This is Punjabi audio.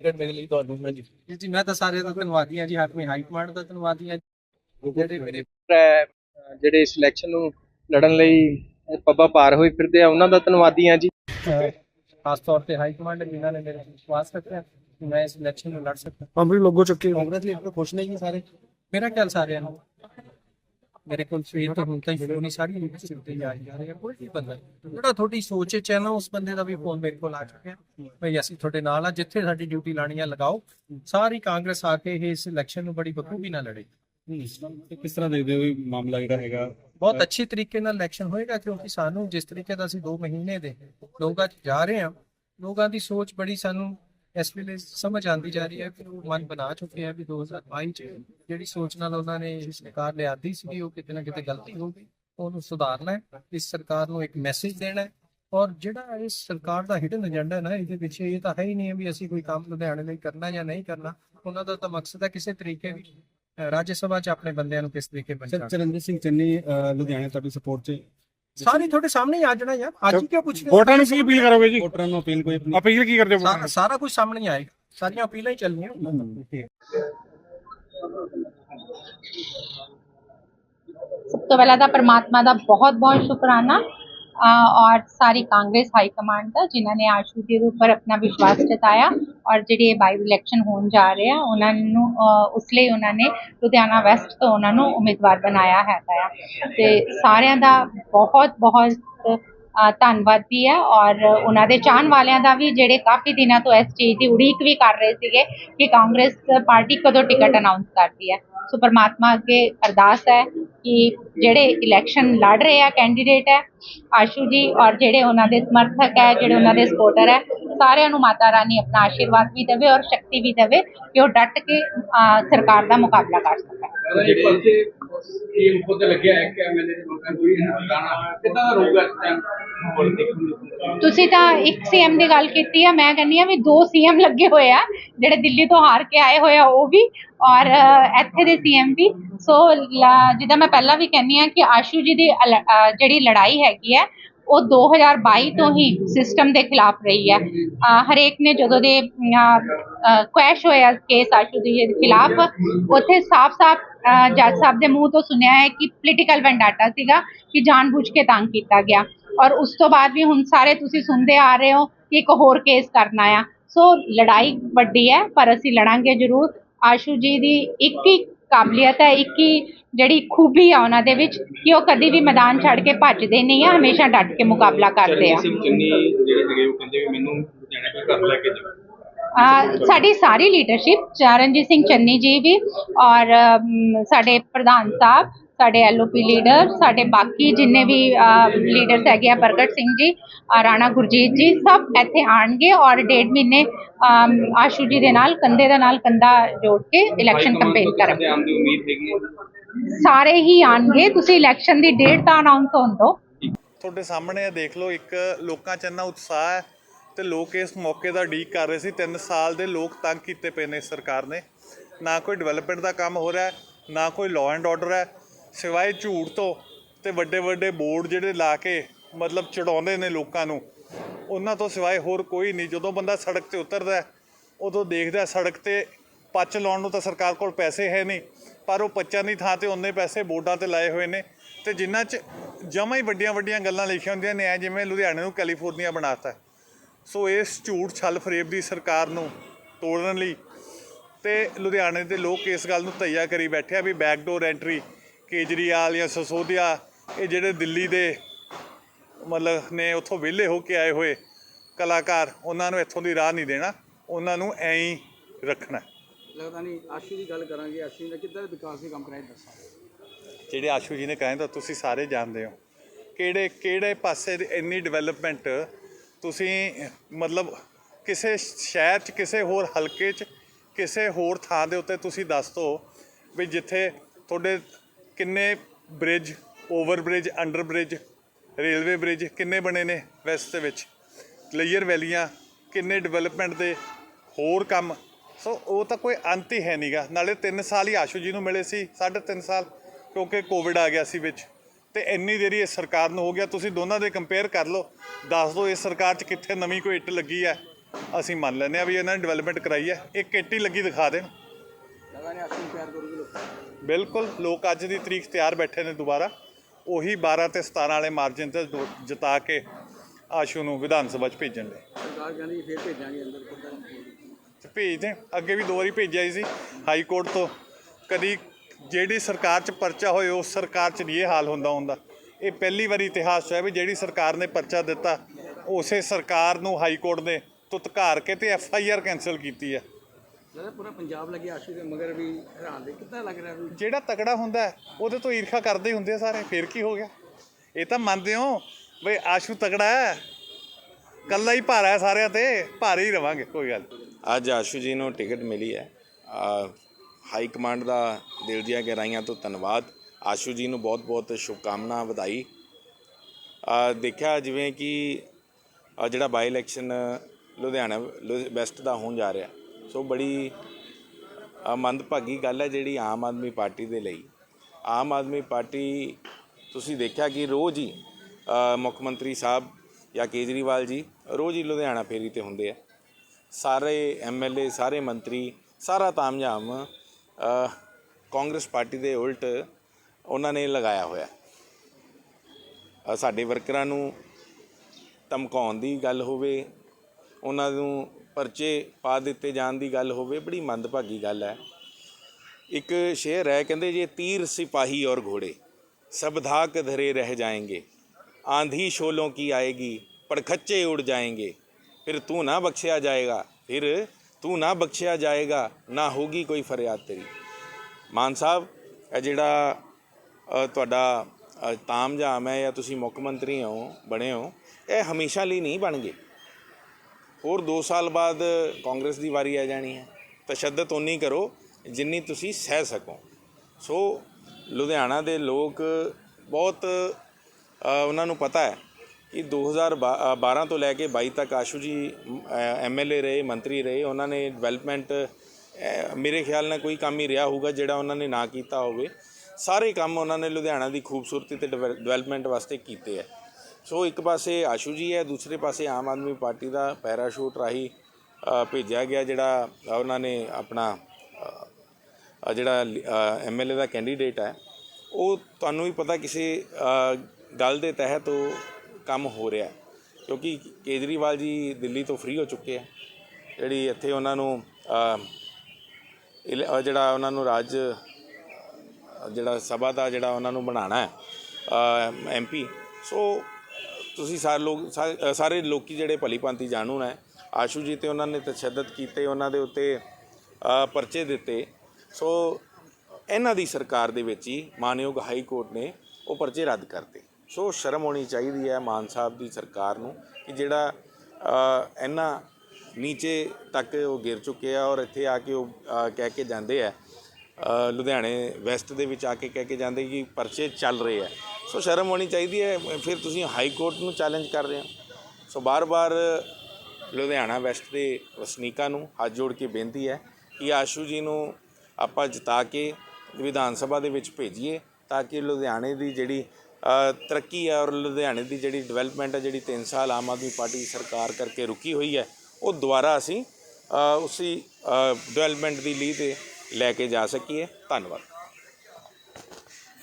ਟਿਕਟ ਮਿਲ ਲਈ ਤੁਹਾਨੂੰ ਹਾਂਜੀ ਜੀ। ਜੀ ਮੈਂ ਤਾਂ ਸਾਰੇ ਦਾ ਧੰਨਵਾਦੀ ਹਾਂ ਜੀ ਹਾਕਮੀ ਹਾਈ ਕਮਾਂਡ ਦਾ ਧੰਨਵਾਦੀ ਹਾਂ ਜਿਹੜੇ ਮੇਰੇ ਭਰਾ, ਜਿਹੜੇ ਇਸ ਇਲੈਕਸ਼ਨ ਨੂੰ ਲੜਨ ਲਈ ਪੱਬਾਂ ਪਾਰ ਹੋਏ ਫਿਰਦੇ ਆ ਉਹਨਾਂ ਦਾ ਧੰਨਵਾਦੀ ਹਾਂ ਜੀ। ਖਾਸ ਤੌਰ ਤੇ ਹਾਈ ਕਮਾਂਡ ਜਿਨ੍ਹਾਂ ਨੇ ਮੇਰੇ ਤੇ ਵਿਸ਼ਵਾਸ ਰੱਖਿਆ ਕਿ ਮੈਂ ਇਸ ਇਲੈਕਸ਼ਨ ਨੂੰ ਲੜ ਸਕਦਾ। ਅੰਬਰੀ ਲੋਗੋ ਚੱਕੇ। ਕਾਂਗਰਸ ਲੀਡਰ ਖੁਸ਼ ਨਹੀਂ ਸਾਰੇ। ਮੇਰਾ ਖਿਆਲ ਸਾਰਿਆਂ ਨੂੰ। ਮੇਰੇ ਕੋਲ ਸਵੇਰ ਤੋਂ ਹੁਣ ਤਾਈਂ ਫੋਨ ਹੀ ਸਾਰੀ ਯੂਨੀਵਰਸਿਟੀ ਤੇ ਆ ਜਾ ਰਹੇ ਕੋਈ ਵੀ ਬੰਦਾ। ਜਿਹੜਾ ਤੁਹਾਡੀ ਸੋਚ ਚ ਹੈ ਨਾ ਉਸ ਬੰਦੇ ਦਾ ਵੀ ਫੋਨ ਮੇਰੇ ਕੋਲ ਆ ਚੁੱਕਿਆ। ਭਈ ਅਸੀਂ ਤੁਹਾਡੇ ਨਾਲ ਆ ਜਿੱਥੇ ਸਾਡੀ ਡਿਊਟੀ ਲਾਣੀ ਆ ਲਗਾਓ। ਸਾਰੀ ਕਾਂਗਰਸ ਆ ਕੇ ਇਸ ਇਲੈਕਸ਼ਨ ਨੂੰ ਬੜੀ ਬਖੂਬੀ ਨਾਲ ਲੜੇ। ਕਿਸ ਤਰ੍ਹਾਂ ਦੇਖਦੇ ਹੋ ਇਹ ਮਾਮਲਾ ਜਿਹੜਾ ਹੈਗਾ? ਬਹੁਤ ਅੱਛੀ ਤਰੀਕੇ ਨਾਲ ਇਲੈਕਸ਼ਨ ਹੋਏਗਾ ਕਿਉਂਕਿ ਸਾਨੂੰ ਜਿਸ ਤਰੀਕੇ ਦਾ ਅਸੀਂ 2 ਮਹੀਨੇ ਦੇ ਲੋਕਾਂ 'ਚ ਜਾ ਰਹੇ ਹਾਂ ਲੋਕਾਂ ਦੀ ਸੋਚ ਬੜੀ ਸਾਨੂੰ ਇਸ ਵੇਲੇ ਸਮਝ ਆਂਦੀ ਜਾ ਰਹੀ ਹੈ ਕਿ ਉਹ ਮਨ ਬਣਾ ਚੁੱਕੇ ਆ ਵੀ 2022 ਚ ਜਿਹੜੀ ਸੋਚ ਨਾਲ ਉਹਨਾਂ ਨੇ ਸਰਕਾਰ ਲਿਆਦੀ ਸੀ ਉਹ ਕਿਤੇ ਨਾ ਕਿਤੇ ਗਲਤੀ ਹੋ ਗਈ। ਉਹਨੂੰ ਸੁਧਾਰਨਾ ਹੈ ਇਸ ਸਰਕਾਰ ਨੂੰ ਇੱਕ ਮੈਸੇਜ ਦੇਣਾ ਹੈ ਔਰ ਜਿਹੜਾ ਇਸ ਸਰਕਾਰ ਦਾ ਹਿਡਨ ਏਜੰਡਾ ਹੈ ਨਾ ਇਹਦੇ ਵਿੱਚ ਇਹ ਤਾਂ ਹੈ ਹੀ ਨਹੀਂ ਵੀ ਅਸੀਂ ਕੋਈ ਕੰਮ ਲੁਧਿਆਣੇ ਲਈ ਕਰਨਾ ਜਾਂ ਨਹੀਂ ਕਰਨਾ। ਉਹਨਾਂ ਦਾ ਤਾਂ ਮਕਸਦ ਹੈ ਕਿਸੇ ਤਰੀਕੇ ਵੀ ਰਾਜ ਸਭਾ 'ਚ ਆਪਣੇ ਬੰਦਿਆਂ ਨੂੰ ਕਿਸ ਤਰੀਕੇ ਪਹੁੰਚਾਉਣਾ ਚਰਨਜੀਤ ਸਿੰਘ ਚੰਨੀ ਲੁਧਿਆਣੇ ਤੁਹਾਡੀ ਸਪੋਰਟ 'ਚ ਸਾਰੀ ਤੁਹਾਡੇ ਸਾਹਮਣੇ ਹੀ ਆ ਜਾਣਾ ਯਾਰ। ਅੱਜ ਹੀ ਕਿਉਂ ਪੁੱਛ ਰਹੇ ਹੋ? ਵੋਟਰਾਂ ਨੂੰ ਕੀ ਅਪੀਲ ਕਰੋਗੇ ਜੀ? ਵੋਟਰਾਂ ਨੂੰ ਅਪੀਲ ਕੋਈ ਆਪਣੀ ਅਪੀਲ ਕੀ ਕਰਦੇ ਹੋ ਵੋਟਰਾਂ ਸਾਰਾ ਨੂੰ? ਸਾਰਾ ਕੁਝ ਸਾਹਮਣੇ ਹੀ ਆਏਗਾ। ਸਾਰੀਆਂ ਅਪੀਲਾਂ ਹੀ ਚੱਲਣੀਆਂ। ਸਭ ਤੋਂ ਪਹਿਲਾਂ ਤਾਂ ਪ੍ਰਮਾਤਮਾ ਦਾ ਬਹੁਤ ਬਹੁਤ ਸ਼ੁਕਰਾਨਾ। ਅਹ, ਔਰ ਸਾਰੀ ਕਾਂਗਰਸ ਹਾਈ ਕਮਾਂਡ ਦਾ, ਜਿਨ੍ਹਾਂ ਨੇ ਆਸ਼ੂ ਦੇ ਉੱਪਰ ਆਪਣਾ ਵਿਸ਼ਵਾਸ ਜਤਾਇਆ ਔਰ ਜਿਹੜੇ ਬਾਈ ਇਲੈਕਸ਼ਨ ਹੋਣ ਜਾ ਰਹੇ ਆ, ਉਹਨਾਂ ਨੂੰ ਉਸ ਲਈ ਉਹਨਾਂ ਨੇ ਲੁਧਿਆਣਾ ਵੈਸਟ ਤੋਂ ਉਹਨਾਂ ਨੂੰ ਉਮੀਦਵਾਰ ਬਣਾਇਆ ਹੈਗਾ ਆ। ਤੇ ਸਾਰਿਆਂ ਦਾ ਬਹੁਤ ਬਹੁਤ ਧੰਨਵਾਦ ਵੀ ਹੈ ਔਰ ਉਹਨਾਂ ਦੇ ਚਾਹਣ ਵਾਲਿਆਂ ਦਾ ਵੀ, ਜਿਹੜੇ ਕਾਫੀ ਦਿਨਾਂ ਤੋਂ ਇਸ ਚੀਜ਼ ਦੀ ਉਡੀਕ ਵੀ ਕਰ ਰਹੇ ਸੀਗੇ ਕਿ ਕਾਂਗਰਸ ਪਾਰਟੀ ਕਦੋਂ ਟਿਕਟ ਅਨਾਉਂਸ ਕਰਦੀ ਹੈ। ਸੋ ਪਰਮਾਤਮਾ ਅੱਗੇ ਅਰਦਾਸ ਹੈ ਕਿ ਜਿਹੜੇ ਇਲੈਕਸ਼ਨ ਲੜ ਰਹੇ ਆ ਕੈਂਡੀਡੇਟ ਹੈ ਆਸ਼ੂ ਜੀ ਔਰ ਜਿਹੜੇ ਉਹਨਾਂ ਦੇ ਸਮਰਥਕ ਹੈ ਜਿਹੜੇ ਉਹਨਾਂ ਦੇ ਸਪੋਰਟਰ ਹੈ ਸਾਰਿਆਂ ਨੂੰ ਮਾਤਾ ਰਾਣੀ ਆਪਣਾ ਆਸ਼ੀਰਵਾਦ ਵੀ ਦੇਵੇ ਔਰ ਸ਼ਕਤੀ ਵੀ ਦੇਵੇ ਕਿ ਉਹ ਡਟ ਕੇ ਸਰਕਾਰ ਦਾ ਮੁਕਾਬਲਾ ਕਰ ਸਕਣ। ਜਿਹੜੇ ਪਾਸੇ ਇਹ ਉੱਪਰ ਤੇ ਲੱਗਿਆ ਹੈ ਕਿ ਐਮਐਲਏ ਦੇ ਲੋਕਾਂ ਕੋਈ ਹਟਾਣਾ ਕਿੱਦਾਂ ਦਾ ਰਹੂਗਾ ਇਸ ਟਾਈਮ ਮਾਹੌਲ ਦੇਖਣ ਨੂੰ ਤੁਸੀਂ ਤਾਂ ਇੱਕ ਸੀਐਮ ਦੀ ਗੱਲ ਕੀਤੀ ਆ ਮੈਂ ਕਹਿੰਦੀ ਆ ਵੀ ਦੋ ਸੀਐਮ ਲੱਗੇ ਹੋਏ ਆ। ਜਿਹੜੇ ਦਿੱਲੀ ਤੋਂ ਹਾਰ ਕੇ ਆਏ ਹੋਏ ਆ ਉਹ ਵੀ ਔਰ ਇੱਥੇ ਦੇ ਸੀਐਮ ਵੀ। ਸੋ ਜਿੱਦਾਂ ਮੈਂ ਪਹਿਲਾਂ ਵੀ ਕਹਿੰਦੀ ਆ ਕਿ ਆਸ਼ੂ ਜੀ ਦੀ ਅਲ- ਜਿਹੜੀ ਲੜਾਈ ਹੈਗੀ ਹੈ, ਉਹ 2022 ਤੋਂ ਹੀ ਸਿਸਟਮ ਦੇ ਖਿਲਾਫ ਰਹੀ ਹੈ। ਹਰੇਕ ਨੇ ਜਦੋਂ ਦੇ ਕੁਐਸ਼ ਹੋਇਆ ਕੇਸ ਆਸ਼ੂ ਜੀ ਦੇ ਖਿਲਾਫ, ਉੱਥੇ ਸਾਫ਼-ਸਾਫ਼ ਜੱਜ ਸਾਹਿਬ ਦੇ ਮੂੰਹ ਤੋਂ ਸੁਣਿਆ ਹੈ ਕਿ ਪੋਲੀਟੀਕਲ ਵੈਂਡਾਟਾ ਸੀਗਾ, ਕਿ ਜਾਣਬੁੱਝ ਕੇ ਤੰਗ ਕੀਤਾ ਗਿਆ। ਔਰ ਉਸ ਤੋਂ ਬਾਅਦ ਵੀ ਹੁਣ ਸਾਰੇ ਤੁਸੀਂ ਸੁਣਦੇ ਆ ਰਹੇ ਹੋ ਕਿ ਇੱਕ ਹੋਰ ਕੇਸ ਕਰਨਾ ਆ ਸੋ ਲੜਾਈ ਵੱਡੀ ਹੈ ਪਰ ਅਸੀਂ ਲੜਾਂਗੇ ਜ਼ਰੂਰ। ਆਸ਼ੂ ਜੀ ਦੀ ਇੱਕ ਹੀ ਕਾਬਲੀਅਤ ਹੈ ਇੱਕ ਹੀ ਜਿਹੜੀ ਖੂਬੀ ਆ ਉਹਨਾਂ ਦੇ ਵਿੱਚ ਕਿ ਉਹ ਕਦੀ ਵੀ ਮੈਦਾਨ ਛੱਡ ਕੇ ਭੱਜਦੇ ਨਹੀਂ ਆ ਹਮੇਸ਼ਾ ਡਟ ਕੇ ਮੁਕਾਬਲਾ ਕਰਦੇ ਆ। ਸਿੰਘ ਚੰਨੀ ਜਿਹੜੇ ਹੈਗੇ ਉਹ ਕਹਿੰਦੇ ਵੀ ਮੈਨੂੰ ਲੁਧਿਆਣੇ ਕੋਈ ਘਰ ਲੈ ਕੇ ਜਾਓ। ਅਹ ਸਾਡੀ ਸਾਰੀ ਲੀਡਰਸ਼ਿਪ ਚਰਨਜੀਤ ਸਿੰਘ ਚੰਨੀ ਜੀ ਵੀ ਔਰ ਸਾਡੇ ਪ੍ਰਧਾਨ ਸਾਹਿਬ ਸਾਡੇ ਐਲਓਪੀ ਲੀਡਰ ਸਾਡੇ ਬਾਕੀ ਜਿੰਨੇ ਵੀ ਲੀਡਰਸ ਹੈਗੇ ਆ ਪ੍ਰਗਟ ਸਿੰਘ ਜੀ ਰਾਣਾ ਗੁਰਜੀਤ ਜੀ ਸਭ ਇੱਥੇ ਆਣਗੇ ਔਰ ਡੇਢ ਮਹੀਨੇ ਆਸ਼ੂ ਜੀ ਦੇ ਨਾਲ ਕੰਧੇ ਦੇ ਨਾਲ ਕੰਧਾ ਜੋੜ ਕੇ ਇਲੈਕਸ਼ਨ ਕੈਂਪੇਨ ਕਰਾਂਗੇ ਦੀ ਸਾਰੇ ਹੀ ਆਣਗੇ ਤੁਸੀਂ ਇਲੈਕਸ਼ਨ ਦੀ ਡੇਟ ਤਾਂ ਅਨਾਉਂਸ ਹੋਣ ਦਿਓ। ਤੁਹਾਡੇ ਸਾਹਮਣੇ ਇਹ ਦੇਖ ਲਓ ਇੱਕ ਲੋਕਾਂ 'ਚ ਇੰਨਾ ਉਤਸ਼ਾਹ ਹੈ ਤੇ ਲੋਕ ਇਸ ਮੌਕੇ ਦਾ ਉਡੀਕ ਕਰ ਰਹੇ ਸੀ। 3 ਸਾਲ ਦੇ ਲੋਕ ਤੰਗ ਕੀਤੇ ਪਏ ਨੇ ਸਰਕਾਰ ਨੇ। ਨਾ ਕੋਈ ਡਿਵੈਲਪਮੈਂਟ ਦਾ ਕੰਮ ਹੋ ਰਿਹਾ ਨਾ ਕੋਈ ਲਾਅ ਐਂਡ ਆਰਡਰ ਹੈ ਸਿਵਾਏ ਝੂਠ ਤੋਂ ਤੇ ਵੱਡੇ ਵੱਡੇ ਬੋਰਡ ਜਿਹੜੇ ਲਾ ਕੇ ਮਤਲਬ ਚੜਾਉਂਦੇ ਨੇ ਲੋਕਾਂ ਨੂੰ, ਉਹਨਾਂ ਤੋਂ ਸਿਵਾਏ ਹੋਰ ਕੋਈ ਨਹੀਂ। ਜਦੋਂ ਬੰਦਾ ਸੜਕ ਤੇ ਉਤਰਦਾ ਉਦੋਂ ਦੇਖਦਾ ਸੜਕ ਤੇ ਪੱਚ ਲਾਉਣ ਨੂੰ ਤਾਂ ਸਰਕਾਰ ਕੋਲ ਪੈਸੇ ਹੈ ਨਹੀਂ, ਪਰ ਉਹ ਪੱਚਾਂ ਦੀ ਥਾਂ ਤੇ ਉਹਨੇ ਪੈਸੇ ਬੋਰਡਾਂ ਤੇ ਲਾਏ ਹੋਏ ਨੇ ਤੇ ਜਿਨ੍ਹਾਂ 'ਚ ਜਮਾਂ ਹੀ ਵੱਡੀਆਂ ਵੱਡੀਆਂ ਗੱਲਾਂ ਲਿਖੀਆਂ ਹੁੰਦੀਆਂ ਨੇ, ਐ ਜਿਵੇਂ ਲੁਧਿਆਣੇ ਨੂੰ ਕੈਲੀਫੋਰਨੀਆ ਬਣਾਤਾ। ਸੋ ਇਸ ਝੂਠ ਛਲ ਫਰੇਬ ਦੀ ਸਰਕਾਰ ਨੂੰ ਤੋੜਨ ਲਈ ਤੇ ਲੁਧਿਆਣੇ ਦੇ ਲੋਕ ਇਸ ਗੱਲ ਨੂੰ ਧਈਆ ਕਰੀ ਬੈਠੇ ਆ ਵੀ ਬੈਕਡੋਰ ਐਂਟਰੀ ਕੇਜਰੀਵਾਲ ਜਾਂ ਸਸੋਦੀਆ ਇਹ ਜਿਹੜੇ ਦਿੱਲੀ ਦੇ ਮਤਲਬ ਨੇ ਉੱਥੋਂ ਵਿਹਲੇ ਹੋ ਕੇ ਆਏ ਹੋਏ ਕਲਾਕਾਰ ਉਹਨਾਂ ਨੂੰ ਇੱਥੋਂ ਦੀ ਰਾਹ ਨਹੀਂ ਦੇਣਾ। ਉਹਨਾਂ ਨੂੰ ਐਂ ਹੀ ਰੱਖਣਾ ਲੱਗਦਾ ਨਹੀਂ ਆਸ਼ੂ ਦੀ ਗੱਲ ਕਰਾਂਗੇ। ਆਸ਼ੂ ਨੇ ਕਿੱਦਾਂ ਵਿਕਾਸ ਦੇ ਕੰਮ ਕਰਾਏ ਦੱਸਾਂ। ਜਿਹੜੇ ਆਸ਼ੂ ਜੀ ਨੇ ਕਹੇ ਤਾਂ ਤੁਸੀਂ ਸਾਰੇ ਜਾਣਦੇ ਹੋ। ਕਿਹੜੇ ਕਿਹੜੇ ਪਾਸੇ ਦੀ ਇੰਨੀ ਡਿਵੈਲਪਮੈਂਟ ਤੁਸੀਂ ਮਤਲਬ ਕਿਸੇ ਸ਼ਹਿਰ 'ਚ ਕਿਸੇ ਹੋਰ ਹਲਕੇ 'ਚ ਕਿਸੇ ਹੋਰ ਥਾਂ ਦੇ ਉੱਤੇ ਤੁਸੀਂ ਦੱਸ ਦਿਓ ਵੀ ਜਿੱਥੇ ਤੁਹਾਡੇ ਕਿੰਨੇ bridge over bridge under bridge railway bridge ਕਿੰਨੇ ਬਣੇ ਨੇ ਵੈਸਟ ਦੇ ਵਿੱਚ? ਲੇਅਰ ਵੈਲੀਆਂ ਕਿੰਨੇ ਡਿਵੈਲਪਮੈਂਟ ਦੇ ਹੋਰ ਕੰਮ? ਸੋ ਉਹ ਤਾਂ ਕੋਈ ਅੰਤ ਹੀ ਹੈ ਨਹੀਂਗਾ ਨਾਲੇ 3 ਸਾਲ ਹੀ ਆਸ਼ੂ ਜੀ ਨੂੰ ਮਿਲੇ ਸੀ, ਸਾਢੇ ਤਿੰਨ ਸਾਲ, ਕਿਉਂਕਿ ਕੋਵਿਡ ਆ ਗਿਆ ਸੀ ਵਿੱਚ। ਤੇ ਇੰਨੀ ਦੇਰੀ ਇਸ ਸਰਕਾਰ ਨੂੰ ਹੋ ਗਿਆ, ਤੁਸੀਂ ਦੋਨਾਂ ਦੇ ਕੰਪੇਅਰ ਕਰ ਲਓ। ਦੱਸ ਦਿਓ ਇਸ ਸਰਕਾਰ 'ਚ ਕਿੱਥੇ ਨਵੀਂ ਕੋਈ ਇੱਟ ਲੱਗੀ ਹੈ। ਅਸੀਂ ਮੰਨ ਲੈਂਦੇ ਆ ਵੀ ਇਹਨਾਂ ਨੇ ਡਿਵੈਲਪਮੈਂਟ ਕਰਾਈ ਹੈ। ਇੱਕ ਹੀ ਲੱਗੀ ਦਿਖਾ ਦੇਣ। ਬਿਲਕੁਲ ਲੋਕ ਅੱਜ ਦੀ ਤਰੀਕ ਤਿਆਰ ਬੈਠੇ ਨੇ ਦੁਬਾਰਾ। ਉਹੀ 12 ਤੇ 17 ਵਾਲੇ ਮਾਰਜਨ ਤੇ ਦੋ- ਜਿਤਾ ਕੇ ਆਸ਼ੂ ਨੂੰ ਵਿਧਾਨ ਸਭਾ 'ਚ ਭੇਜਣ ਲਈ ਸਰਕਾਰ ਕਹਿੰਦੀ ਫੇਰ ਭੇਜਾਂਗੇ ਅੰਦਰ ਕਿੱਦਾਂ ਤੇ ਭੇਜਦੇ ਅੱਗੇ ਵੀ ਦੋ ਵਾਰੀ ਭੇਜਿਆ ਹੀ ਸੀ ਹਾਈ ਕੋਰਟ ਤੋਂ। ਕਦੀ ਜਿਹੜੀ ਸਰਕਾਰ 'ਚ ਪਰਚਾ ਹੋਏ ਉਸ ਸਰਕਾਰ 'ਚ ਨਹੀਂ ਇਹ ਹਾਲ ਹੁੰਦਾ ਹੁੰਦਾ। ਇਹ ਪਹਿਲੀ ਵਾਰੀ ਇਤਿਹਾਸ 'ਚ ਹੈ ਵੀ ਜਿਹੜੀ ਸਰਕਾਰ ਨੇ ਪਰਚਾ ਦਿੱਤਾ ਉਸੇ ਸਰਕਾਰ ਨੂੰ ਹਾਈ ਕੋਰਟ ਨੇ ਤੁਤਕਾਰ ਕੇ ਤੇ ਐਫ ਆਈ ਆਰ ਕੈਨਸਲ ਕੀਤੀ ਹੈ। ਲੱਗਦਾ ਪੂਰਾ ਪੰਜਾਬ ਲੱਗਿਆ ਆਸ਼ੂ ਦੇ ਮਗਰ ਵੀ ਹੈਰਾਨ ਦੇ। ਕਿੱਦਾਂ ਲੱਗ ਰਿਹਾ ਵੀ ਜਿਹੜਾ ਤਕੜਾ ਹੁੰਦਾ ਹੈ, ਉਹਦੇ ਤੋਂ ਈਰਖਾ ਕਰਦੇ ਹੀ ਹੁੰਦੇ ਆ ਸਾਰੇ। ਫੇਰ ਕੀ ਹੋ ਗਿਆ? ਇਹ ਤਾਂ ਮੰਨਦੇ ਹੋ ਬਈ ਆਸ਼ੂ ਤਕੜਾ ਹੈ ਕੱਲਾ ਹੀ ਭਾਰਾ ਹੈ ਸਾਰਿਆਂ ਤੇ ਭਾਰੇ ਹੀ ਰਵਾਂਗੇ ਕੋਈ ਗੱਲ ਨਹੀਂ। ਅੱਜ ਆਸ਼ੂ ਜੀ ਨੂੰ ਟਿਕਟ ਮਿਲੀ ਹੈ। ਹਾਈ ਕਮਾਂਡ ਦਾ ਦਿਲ ਦੀਆਂ ਗਹਿਰਾਈਆਂ ਤੋਂ ਧੰਨਵਾਦ। ਆਸ਼ੂ ਜੀ ਨੂੰ ਬਹੁਤ-ਬਹੁਤ ਸ਼ੁਭਕਾਮਨਾ ਵਧਾਈ। ਅ, ਦੇਖਿਆ ਜਿਵੇਂ ਕਿ ਜਿਹੜਾ ਬਾਈ ਇਲੈਕਸ਼ਨ ਲੁਧਿਆਣਾ ਵੈਸਟ ਦਾ ਹੋਣ ਜਾ ਰਿਹਾ। ਸੋ ਬੜੀ ਮੰਦਭਾਗੀ ਗੱਲ ਹੈ ਜਿਹੜੀ ਆਮ ਆਦਮੀ ਪਾਰਟੀ ਦੇ ਲਈ। ਆਮ ਆਦਮੀ ਪਾਰਟੀ ਤੁਸੀਂ ਦੇਖਿਆ ਕਿ ਰੋਜ਼ ਹੀ ਮੁੱਖ ਮੰਤਰੀ ਸਾਹਿਬ ਜਾਂ ਕੇਜਰੀਵਾਲ ਜੀ ਰੋਜ਼ ਹੀ ਲੁਧਿਆਣਾ ਫੇਰੀ ਤੇ ਹੁੰਦੇ ਆ। ਸਾਰੇ ਐਮਐਲਏ ਸਾਰੇ ਮੰਤਰੀ ਸਾਰਾ ਤਾਮਝਾਮ ਅ, ਕਾਂਗਰਸ ਪਾਰਟੀ ਦੇ ਉਲਟ ਉਹਨਾਂ ਨੇ ਲਗਾਇਆ ਹੋਇਆ। ਸਾਡੇ ਵਰਕਰਾਂ ਨੂੰ ਧਮਕਾਉਣ ਦੀ ਗੱਲ ਹੋਵੇ ਉਹਨਾਂ ਨੂੰ ਪਰਚੇ ਪਾ ਦਿੱਤੇ ਜਾਣ ਦੀ ਗੱਲ ਹੋਵੇ ਬੜੀ ਮੰਦਭਾਗੀ ਗੱਲ ਹੈ ਇੱਕ ਸ਼ੇਰ ਹੈ ਕਹਿੰਦੇ ਜੇ ਤੀਰ ਸਿਪਾਹੀ ਔਰ ਘੋੜੇ सब धाक धरे रह जाएंगे आंधी शोलों की आएगी पड़खच्चे उड़ जाएंगे फिर तू ना बख्शिया जाएगा फिर तू ना बख्शिया जाएगा ना होगी ਕੋਈ ਫਰਿਆਦ ਤੇਰੀ ਮਾਨ ਸਾਹਿਬ ਇਹ ਜਿਹੜਾ ਅ, ਤੁਹਾਡਾ ਅ, ਤਾਮਝਾਮ ਹੈ ਜਾਂ ਤੁਸੀਂ ਮੁੱਖ ਮੰਤਰੀ ਹੋ ਬਣੇ ਹੋ ਇਹ ਹਮੇਸ਼ਾ ਲਈ ਨਹੀਂ ਬਣ ਗਏ ਹੋਰ 2 ਸਾਲ ਬਾਅਦ ਕਾਂਗਰਸ ਦੀ ਵਾਰੀ ਆ ਜਾਣੀ ਹੈ। ਤਸ਼ੱਦਦ ਉਨੀ ਕਰੋ ਜਿੰਨੀ ਤੁਸੀਂ ਸਹਿ ਸਕੋ। ਸੋ ਲੁਧਿਆਣਾ ਦੇ ਲੋਕ ਬਹੁਤ ਉਹਨਾਂ ਨੂੰ ਪਤਾ ਹੈ ਕਿ 2012 ਤੋਂ ਲੈ ਕੇ 22 ਤੱਕ ਆਸ਼ੂ ਜੀ ਐਮਐਲਏ ਰਹੇ, ਮੰਤਰੀ ਰਹੇ, ਉਹਨਾਂ ਨੇ ਡਿਵੈਲਪਮੈਂਟ ਮੇਰੇ ਖਿਆਲ ਨਾਲ ਕੋਈ ਕੰਮ ਹੀ ਰਿਹਾ ਹੋਊਗਾ ਜਿਹੜਾ ਉਹਨਾਂ ਨੇ ਨਾ ਕੀਤਾ ਹੋਵੇ। ਸਾਰੇ ਕੰਮ ਉਹਨਾਂ ਨੇ ਲੁਧਿਆਣਾ ਦੀ ਖੂਬਸੂਰਤੀ ਤੇ ਡਿਵੈਲਪਮੈਂਟ ਵਾਸਤੇ ਕੀਤੇ ਹੈ। ਸੋ ਇੱਕ ਪਾਸੇ ਆਸ਼ੂ ਜੀ ਹੈ ਦੂਸਰੇ ਪਾਸੇ ਆਮ ਆਦਮੀ ਪਾਰਟੀ ਦਾ ਪੈਰਾਸ਼ੂਟ ਰਾਹੀਂ ਭੇਜਿਆ ਗਿਆ ਜਿਹੜਾ ਉਹਨਾਂ ਨੇ ਆਪਣਾ ਅ, ਅ, ਜਿਹੜਾ ਐਮਐਲਏ ਦਾ ਕੈਂਡੀਡੇਟ ਹੈ। ਉਹ ਤੁਹਾਨੂੰ ਵੀ ਪਤਾ ਕਿਸੇ ਗੱਲ ਦੇ ਤਹਿਤ ਉਹ ਕੰਮ ਹੋ ਰਿਹਾ ਕਿਉਂਕਿ ਕੇਜਰੀਵਾਲ ਜੀ ਦਿੱਲੀ ਤੋਂ ਫ੍ਰੀ ਹੋ ਚੁੱਕੇ ਆ ਜਿਹੜੀ ਇੱਥੇ ਉਹਨਾਂ ਨੂੰ ਅ, ਜਿਹੜਾ ਉਹਨਾਂ ਨੂੰ ਰਾਜ ਜਿਹੜਾ ਸਭਾ ਦਾ ਜਿਹੜਾ ਉਹਨਾਂ ਨੂੰ ਬਣਾਉਣਾ ਹੈ ਐਮਪੀ ਸੋ ਤੁਸੀਂ ਸਾਰੇ ਲੋਕ ਸਾਰੇ ਲੋਕੀ ਜਿਹੜੇ ਭਲੀ ਜਾਣੂ ਹੈ, ਆਸ਼ੂ ਜੀ ਤੇ ਉਹਨਾਂ ਨੇ ਤਸ਼ੱਦਦ ਕੀਤੇ, ਉਹਨਾਂ ਦੇ ਉੱਤੇ ਪਰਚੇ ਦਿੱਤੇ। ਸੋ ਇਹਨਾਂ ਦੀ ਸਰਕਾਰ ਦੇ ਵਿੱਚ ਹੀ ਮਾਨਯੋਗ ਹਾਈ ਕੋਰਟ ਨੇ ਉਹ ਪਰਚੇ ਰੱਦ ਕਰਤੇ। ਸੋ ਸ਼ਰਮ ਹੋਣੀ ਚਾਹੀਦੀ ਹੈ ਮਾਨ ਸਾਹਿਬ ਦੀ ਸਰਕਾਰ ਨੂੰ ਕਿ ਜਿਹੜਾ ਇਹਨਾਂ ਨੀਚੇ ਤੱਕ ਉਹ ਗਿਰ ਚੁੱਕੇ ਆ ਔਰ ਇੱਥੇ ਆ ਕੇ ਉਹ ਕਹਿ ਕੇ ਜਾਂਦੇ ਆ। ਲੁਧਿਆਣੇ ਵੈਸਟ ਦੇ ਵਿੱਚ ਆ ਕੇ ਕਹਿ ਕੇ ਜਾਂਦੇ ਕਿ ਪਰਚੇ ਚੱਲ ਰਹੇ ਆ। ਸੋ ਸ਼ਰਮ ਹੋਣੀ ਚਾਹੀਦੀ ਹੈ ਫਿਰ ਤੁਸੀਂ ਹਾਈ ਕੋਰਟ ਨੂੰ ਚੈਲੰਜ ਕਰ ਰਹੇ ਹੋ। ਸੋ ਬਾਰ-ਬਾਰ ਲੁਧਿਆਣਾ ਵੈਸਟ ਦੇ ਵਸਨੀਕਾਂ ਨੂੰ ਹੱਥ ਜੋੜ ਕੇ ਬੇਨਤੀ ਹੈ ਕਿ ਆਸ਼ੂ ਜੀ ਨੂੰ ਆਪਾਂ ਜਿਤਾ ਕੇ ਵਿਧਾਨ ਸਭਾ ਦੇ ਵਿੱਚ ਭੇਜੀਏ ਤਾਂ ਕਿ ਲੁਧਿਆਣੇ ਦੀ ਜਿਹੜੀ ਤਰੱਕੀ ਹੈ ਔਰ ਲੁਧਿਆਣੇ ਦੀ ਜਿਹੜੀ ਡਿਵੈਲਪਮੈਂਟ ਹੈ ਜਿਹੜੀ 3 ਸਾਲ ਆਮ ਆਦਮੀ ਪਾਰਟੀ ਸਰਕਾਰ ਕਰਕੇ ਰੁਕੀ ਹੋਈ ਹੈ ਉਹ ਦੁਬਾਰਾ ਅਸੀਂ ਅ, ਡਿਵੈਲਪਮੈਂਟ ਦੀ ਲੀਹ ਤੇ ਲੈ ਕੇ ਜਾ ਸਕੀਏ। ਧੰਨਵਾਦ।